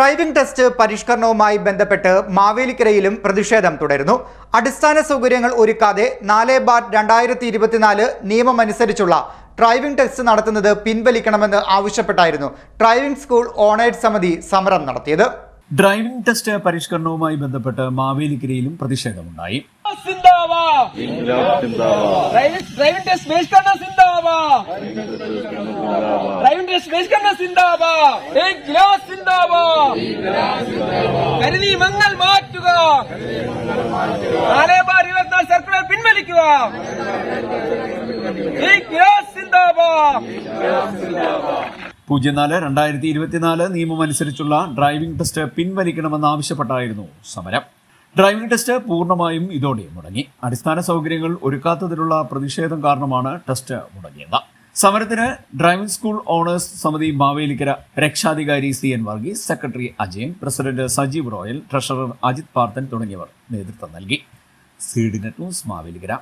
Driving test പരിഷ്കരണവുമായി ബന്ധപ്പെട്ട് മാവേലിക്കരയിലും പ്രതിഷേധം തുടരുന്നു. അടിസ്ഥാന സൗകര്യങ്ങൾ ഒരുക്കാതെ നാല് ബാർ രണ്ടായിരത്തി ഇരുപത്തിനാല് നിയമമനുസരിച്ചുള്ള ഡ്രൈവിംഗ് ടെസ്റ്റ് നടത്തുന്നത് പിൻവലിക്കണമെന്ന് ആവശ്യപ്പെട്ടായിരുന്നു ഡ്രൈവിംഗ് സ്കൂൾ ഓണേഴ്സ് സമിതി സമരം നടത്തിയത്. ഡ്രൈവിംഗ് ടെസ്റ്റ് പരിഷ്കരണവുമായി ബന്ധപ്പെട്ട് മാവേലിക്കരയിലും പ്രതിഷേധമുണ്ടായി. ഡ്രൈവിംഗ് ടെസ്റ്റ് ഡ്രൈവിംഗ് ടെസ്റ്റ് മങ്ങൾ മാറ്റുക. നാല് ബാർ ഇരുപത്തിനാല് സർക്കുലർ പിൻവലിക്കുക. പൂജ്യം നാല് രണ്ടായിരത്തി ഇരുപത്തിനാല് നിയമമനുസരിച്ചുള്ള ഡ്രൈവിംഗ് ടെസ്റ്റ് പിൻവലിക്കണമെന്നാവശ്യപ്പെട്ടായിരുന്നു സമരം. ഡ്രൈവിംഗ് ടെസ്റ്റ് പൂർണമായും ഇതോടെ മുടങ്ങി. അടിസ്ഥാന സൗകര്യങ്ങൾ ഒരുക്കാത്തതിലുള്ള പ്രതിഷേധം കാരണമാണ് ടെസ്റ്റ് മുടങ്ങിയത്. സമരത്തിന് ഡ്രൈവിംഗ് സ്കൂൾ ഓണേഴ്സ് സമിതി മാവേലിക്കര രക്ഷാധികാരി C N Varghese secretary Ajayan president Sajeev Royal treasurer Ajith Parthan തുടങ്ങിയവർ നേതൃത്വം നൽകി. Seed net news Mavelikkara